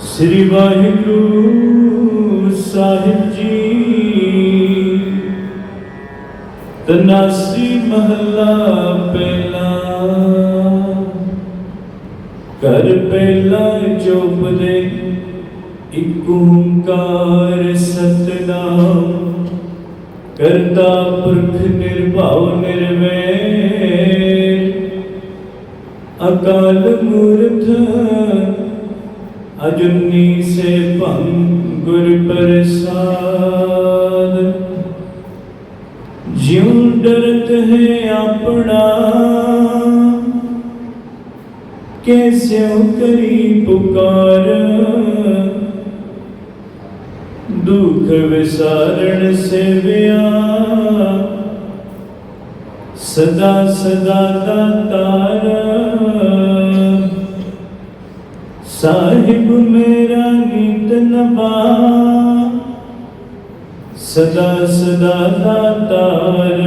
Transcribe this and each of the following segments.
ਸ੍ਰੀ ਵਾਹਿਗੁਰੂ ਸਾਹਿਬ ਜੀ। ਤਨਾਸੀ ਮਹੱਲਾ ਪਹਿਲਾ। ਕਰ ਪਹਿਲਾ ਚੁਪਦੇ ਇਕ ਓੰਕਾਰ ਸਤਨਾਮ। ਕਰਤਾ ਪੁਰਖ ਨਿਰਭਉ ਨਿਰਵੈਰ। ਅਕਾਲ ਮੂਰਤ ਅਜੁਨੀ ਸੇ ਭੰਗ ਗੁਰ ਪ੍ਰਸਾਦ। ਜਿਉ ਡਰਤ ਹੈ ਆਪਣਾ ਕੈਸਿਉ ਕਰੀ ਪੁਕਾਰ? ਦੁਖ ਵਿਸਾਰਣ ਸੇਵਿਆ, ਸਦਾ ਸਦਾ ਤਾਰਾ। ਦਾਤਾਰ ਸਾਹਿਬ ਮੇਰਾ ਨੀਤ ਨਵਾ ਸਦਾ ਸਦਾ ਦਾਤਾਰ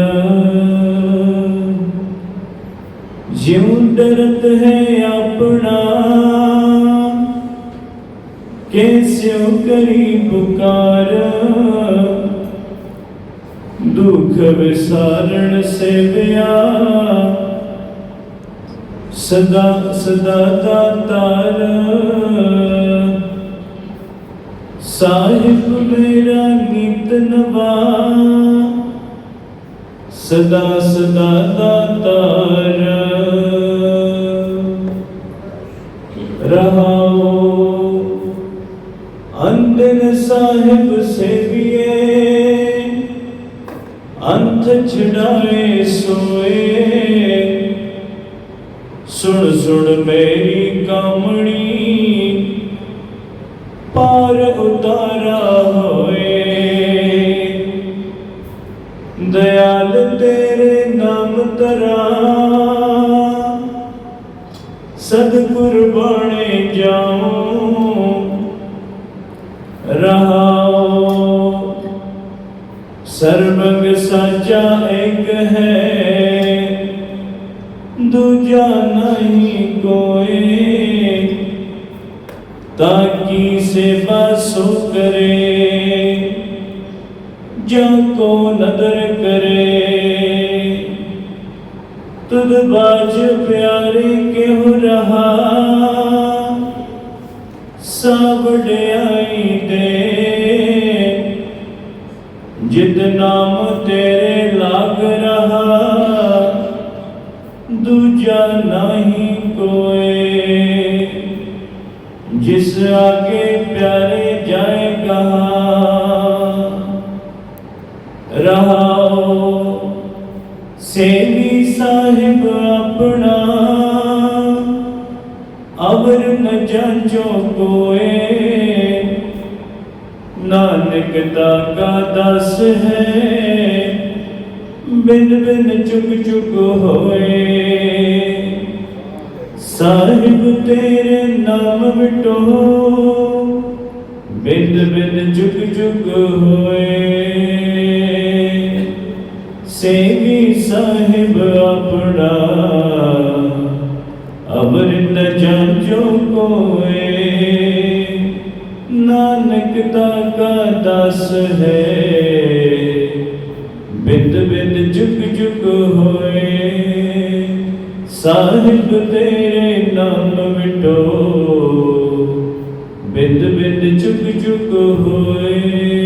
ਜਿਉ ਡਰਤ ਹੈ ਆਪਣਾ ਕੈਸਿਉ ਕਰੀ ਪੁਕਾਰ ਦੁਖ ਵਿਸਾਰਣ ਸੇਵਿਆ ਸਦਾ ਸਦਾ ਦਾਤਾਰ ਸਾਹਿਬ ਮੇਰਾ ਨਿਤ ਨਵਾ। ਸਦਾ ਸਦਾ ਦਾਤਾਰ ਰਹਾਉ ਅੰਦਨ ਸਾਹਿਬ ਸੇਵੀਏ। ਅੰਤ ਛਡਾਏ ਸੋਏ। ਸੁਣ ਸੁਣ ਮੇਰੀ ਕਾਮਣੀ ਪਾਰ ਉਤਾਰਾ ਹੋਏ। ਦਇਆਲ ਤੇਰੇ ਨਾਮ ਤਰਾ ਸਤਿਗੁਰ ਬਾਣੇ ਜਾਉ। ਰਹਾਉ। ਸਰਬੰਗ ਸਾਚਾ ਇੱਕ ਹੈ। ਦੂਜਾ ਨਹੀਂ ਕੋਈ ਤਾਕੀ ਸੇਵਾ ਸੋ ਕਰੇ ਜਾਂ ਕੋ ਨਦਰ ਕਰੇ। ਤੁਧ ਬਾਜ ਪਿਆਰੇ ਕਿਉ ਰਹਾ? ਸਵੜਾਈ ਦੇ। ਜਿਤ ਨਾਮ ਤੇਰੇ ਲਾਗ ਦੂਜਾ ਨਹੀਂ ਕੋਏ ਜਿਸ ਆਗੇ ਪਿਆਰੇ ਜਾਏਗਾ ਰਹਾਓ ਸੇਵੀ ਸਾਹਿਬ ਆਪਣਾ ਅਵਰ ਨ ਜਾਂਚੋ ਕੋਏ ਨਾਨਕ ਦਾਗਾ ਦਸ ਹੈ ਬਿਨ ਬਿਨ ਚੁਕ ਚੁਕ ਹੋਏ ਸਾਹਿਬ ਤੇਰੇ ਨਾਮ ਵਿਟੋ ਬਿੰਦ ਬਿਨ ਚੁਕ ਚੁਕ ਹੋਏ। ਸੇਵੀ ਸਾਹਿਬ ਆਪਣਾ ਅਵਰ ਨ ਜਾਂਚੋ ਕੋਏ। ਨਾਨਕ ਦਾਗਾ ਦਸ ਹੈ, ਬਿੰਦ ਬਿੰਦ ਜੁਗ ਜੁਗ ਹੋਏ। ਸਾਹਿਬ ਤੇਰੇ ਨਾਮ ਵਿਟੋ ਬਿੰਦ ਬਿੰਦ ਜੁਗ ਜੁਗ ਹੋਏ।